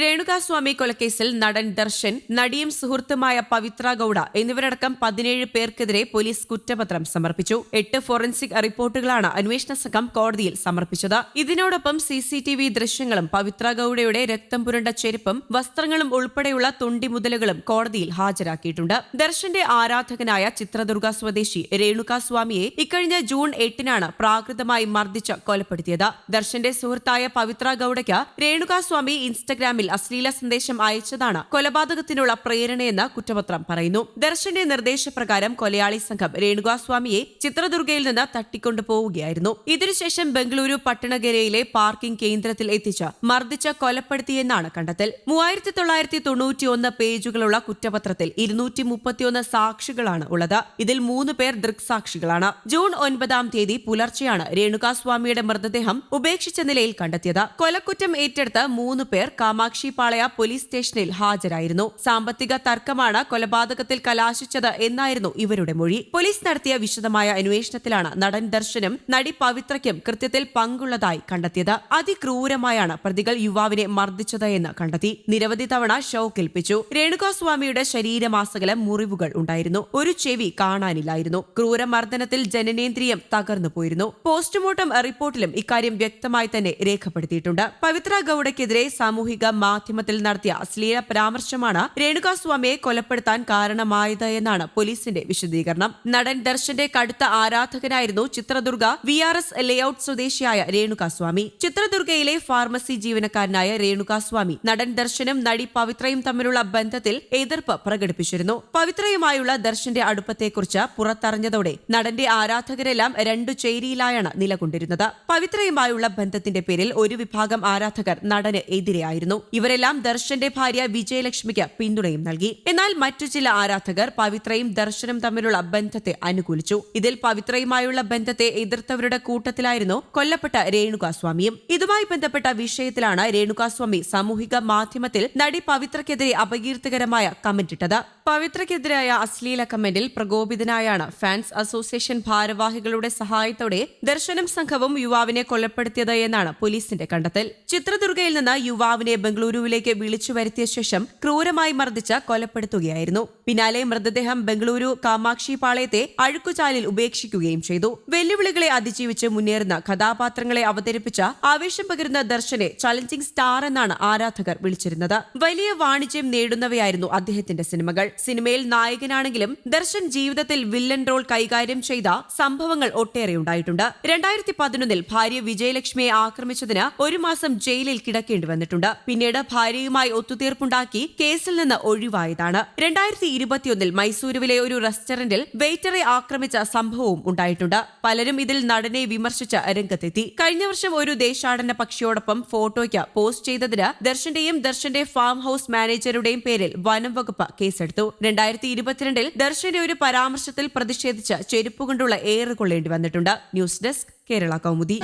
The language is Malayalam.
രേണുകാസ്വാമി കൊലക്കേസിൽ നടൻ ദർശൻ നടിയും സുഹൃത്തുമായ പവിത്ര ഗൌഡ എന്നിവരടക്കം പതിനേഴ് പേർക്കെതിരെ പോലീസ് കുറ്റപത്രം സമർപ്പിച്ചു. എട്ട് ഫോറൻസിക് റിപ്പോർട്ടുകളാണ് അന്വേഷണ സംഘം കോടതിയിൽ സമർപ്പിച്ചത്. ഇതിനോടൊപ്പം സിസിടിവി ദൃശ്യങ്ങളും പവിത്ര ഗൌഡയുടെ രക്തം പുരണ്ട ചെരുപ്പും വസ്ത്രങ്ങളും ഉൾപ്പെടെയുള്ള തൊണ്ടിമുതലുകളും കോടതിയിൽ ഹാജരാക്കിയിട്ടുണ്ട്. ദർശന്റെ ആരാധകനായ ചിത്രദുർഗ സ്വദേശി രേണുകാസ്വാമിയെ ഇക്കഴിഞ്ഞ ജൂൺ എട്ടിനാണ് പ്രാകൃതമായി മർദ്ദിച്ച് കൊലപ്പെടുത്തിയത്. ദർശന്റെ സുഹൃത്തായ പവിത്ര ഗൌഡയ്ക്ക് രേണുകാസ്വാമി ഇൻസ്റ്റഗ്രാമിൽ അശ്ലീല സന്ദേശം അയച്ചതാണ് കൊലപാതകത്തിനുള്ള പ്രേരണയെന്ന് കുറ്റപത്രം പറയുന്നു. ദർശന്റെ നിർദ്ദേശപ്രകാരം കൊലയാളി സംഘം രേണുകാസ്വാമിയെ ചിത്രദുർഗയിൽ നിന്ന് തട്ടിക്കൊണ്ടുപോവുകയായിരുന്നു. ഇതിനുശേഷം ബംഗളൂരു പട്ടണഗരയിലെ പാർക്കിംഗ് കേന്ദ്രത്തിൽ എത്തിച്ച് മർദ്ദിച്ച് കൊലപ്പെടുത്തിയെന്നാണ് കണ്ടെത്തൽ. മൂവായിരത്തി തൊള്ളായിരത്തി തൊണ്ണൂറ്റിയൊന്ന് പേജുകളുള്ള കുറ്റപത്രത്തിൽ ഇരുന്നൂറ്റി മുപ്പത്തിയൊന്ന് സാക്ഷികളാണ് ഉള്ളത്. ഇതിൽ മൂന്ന് പേർ ദൃക്സാക്ഷികളാണ് ജൂൺ ഒൻപതാം തീയതി പുലർച്ചെയാണ് രേണുകാസ്വാമിയുടെ മൃതദേഹം ഉപേക്ഷിച്ച നിലയിൽ കണ്ടെത്തിയത്. കൊലക്കുറ്റം ഏറ്റെടുത്ത് മൂന്ന് പേർ കാമാക്ഷി പാളയ പോലീസ് സ്റ്റേഷനിൽ ഹാജരായിരുന്നു. സാമ്പത്തിക തർക്കമാണ് കൊലപാതകത്തിൽ കലാശിച്ചത് എന്നായിരുന്നു ഇവരുടെ മൊഴി. പോലീസ് നടത്തിയ വിശദമായ അന്വേഷണത്തിലാണ് നടൻ ദർശനും നടി പവിത്രയ്ക്കും കൃത്യത്തിൽ പങ്കുള്ളതായി കണ്ടെത്തിയത്. അതിക്രൂരമായാണ് പ്രതികൾ യുവാവിനെ മർദ്ദിച്ചത് എന്ന് കണ്ടെത്തി. നിരവധി തവണ ഷോ കേൾപ്പിച്ചു. രേണുകാസ്വാമിയുടെ ശരീരമാസകലം മുറിവുകൾ ഉണ്ടായിരുന്നു. ഒരു ചെവി കാണാനില്ലായിരുന്നു. ക്രൂരമർദ്ദനത്തിൽ ജനനേന്ദ്രിയം തകർന്നു പോയിരുന്നു. പോസ്റ്റ്മോർട്ടം റിപ്പോർട്ടിലും ഇക്കാര്യം വ്യക്തമായി തന്നെ രേഖപ്പെടുത്തിയിട്ടുണ്ട്. പവിത്ര ഗൌഡയ്ക്കെതിരെ സാമൂഹിക മാധ്യമത്തിൽ നടത്തിയ അശ്ലീല പരാമർശമാണ് രേണുകാസ്വാമിയെ കൊലപ്പെടുത്താൻ കാരണമായത് എന്നാണ് പോലീസിന്റെ വിശദീകരണം. നടൻ ദർശന്റെ കടുത്ത ആരാധകനായിരുന്നു Chitradurga V R S layout സ്വദേശിയായ രേണുകാസ്വാമി. ചിത്രദുർഗയിലെ ഫാർമസി ജീവനക്കാരനായ രേണുകാസ്വാമി നടൻ ദർശനും നടി പവിത്രയും തമ്മിലുള്ള ബന്ധത്തിൽ എതിർപ്പ് പ്രകടിപ്പിച്ചിരുന്നു. പവിത്രയുമായുള്ള ദർശന്റെ അടുപ്പത്തെക്കുറിച്ച് പുറത്തറിഞ്ഞതോടെ നടന്റെ ആരാധകരെല്ലാം രണ്ടു ചേരിയിലായാണ് നിലകൊണ്ടിരുന്നത്. പവിത്രയുമായുള്ള ബന്ധത്തിന്റെ പേരിൽ ഒരു വിഭാഗം ആരാധകർ നടന് എതിരെയായിരുന്നു. ഇവരെല്ലാം ദർശന്റെ ഭാര്യ വിജയലക്ഷ്മിക്ക് പിന്തുണയും നൽകി. എന്നാൽ മറ്റു ചില ആരാധകർ പവിത്രയും ദർശനും തമ്മിലുള്ള ബന്ധത്തെ അനുകൂലിച്ചു. ഇതിൽ പവിത്രയുമായുള്ള ബന്ധത്തെ എതിർത്തവരുടെ കൂട്ടത്തിലായിരുന്നു കൊല്ലപ്പെട്ട രേണുകാസ്വാമിയും. ഇതുമായി ബന്ധപ്പെട്ട വിഷയത്തിലാണ് രേണുകാസ്വാമി സാമൂഹിക മാധ്യമത്തിൽ നടി പവിത്രയ്ക്കെതിരെ അപകീർത്തികരമായ കമന്റ് ഇട്ടത് പവിത്രയ്ക്കെതിരായ അശ്ലീല കമന്റിൽ പ്രകോപിതനായാണ് ഫാൻസ് അസോസിയേഷൻ ഭാരവാഹികളുടെ സഹായത്തോടെ ദർശനം സംഘവും യുവാവിനെ കൊലപ്പെടുത്തിയത് എന്നാണ് പോലീസിന്റെ കണ്ടെത്തൽ. ചിത്രദുർഗയിൽ നിന്ന് യുവാവിനെ ബംഗളൂരുവിലേക്ക് വിളിച്ചു വരുത്തിയ ശേഷം ക്രൂരമായി മർദ്ദിച്ച് കൊലപ്പെടുത്തുകയായിരുന്നു. പിന്നാലെ മൃതദേഹം ബംഗളൂരു കാമാക്ഷി പാളയത്തെ അഴുക്കുചാലിൽ ഉപേക്ഷിക്കുകയും ചെയ്തു. വെല്ലുവിളികളെ അതിജീവിച്ച് മുന്നേറുന്ന കഥാപാത്രങ്ങളെ അവതരിപ്പിച്ച ആവേശം പകരുന്ന ദർശനെ ചലഞ്ചിങ് സ്റ്റാർ എന്നാണ് ആരാധകർ വിളിച്ചിരുന്നത്. വലിയ വാണിജ്യം നേടുന്നവയായിരുന്നു അദ്ദേഹത്തിന്റെ സിനിമകൾ. സിനിമയിൽ നായകനാണെങ്കിലും ദർശൻ ജീവിതത്തിൽ വില്ലൻ റോൾ കൈകാര്യം ചെയ്ത സംഭവങ്ങൾ ഒട്ടേറെ ഉണ്ടായിട്ടുണ്ട്. രണ്ടായിരത്തി പതിനൊന്നിൽ ഭാര്യ വിജയലക്ഷ്മിയെ ആക്രമിച്ചതിന് ഒരു മാസം ജയിലിൽ കിടക്കേണ്ടി വന്നിട്ടുണ്ട്. പിന്നീട് ഭാര്യയുമായി ഒത്തുതീർപ്പുണ്ടാക്കി കേസിൽ നിന്ന് ഒഴിവായതാണ്. രണ്ടായിരത്തി ഇരുപത്തിയൊന്നിൽ മൈസൂരുവിലെ ഒരു റെസ്റ്റോറന്റിൽ വെയിറ്ററെ ആക്രമിച്ച സംഭവവും ഉണ്ടായിട്ടുണ്ട്. പലരും ഇതിൽ നടനെ വിമർശിച്ച് രംഗത്തെത്തി. കഴിഞ്ഞ വർഷം ഒരു ദേശാടന പക്ഷിയോടൊപ്പം ഫോട്ടോയ്ക്ക് പോസ്റ്റ് ചെയ്തതിന് ദർശന്റെയും ദർശന്റെ ഫാം ഹൌസ് മാനേജറുടെയും പേരിൽ വനം വകുപ്പ് കേസെടുത്തു. രണ്ടായിരത്തി ഇരുപത്തിരണ്ടിൽ ദർശന്റെ ഒരു പരാമർശത്തിൽ പ്രതിഷേധിച്ച് ചെരുപ്പ് കൊണ്ടുള്ള ഏറ് കൊള്ളേണ്ടി വന്നിട്ടുണ്ട് ന്യൂസ് ഡെസ്ക് കേരള കൗമുദി.